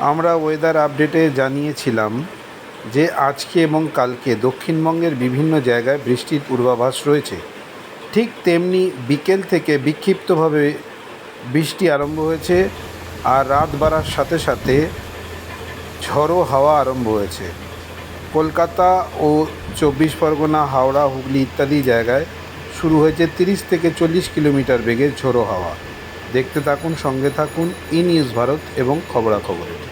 আমরা ওয়েদার আপডেটে জানিয়েছিলাম যে আজকে এবং কালকে দক্ষিণবঙ্গের বিভিন্ন জায়গায় বৃষ্টির পূর্বাভাস রয়েছে। ঠিক তেমনি বিকেল থেকে বিক্ষিপ্তভাবে বৃষ্টি আরম্ভ হয়েছে আর রাত বাড়ার সাথে সাথে ঝড়ো হাওয়া আরম্ভ হয়েছে। কলকাতা ও চব্বিশ পরগনা, হাওড়া, হুগলি ইত্যাদি জায়গায় শুরু হয়েছে তিরিশ থেকে চল্লিশ কিলোমিটার বেগে ঝোড়ো হাওয়া। দেখতে থাকুন, সঙ্গে থাকুন, ই নিউজ ভারত এবং খবরাখবরে।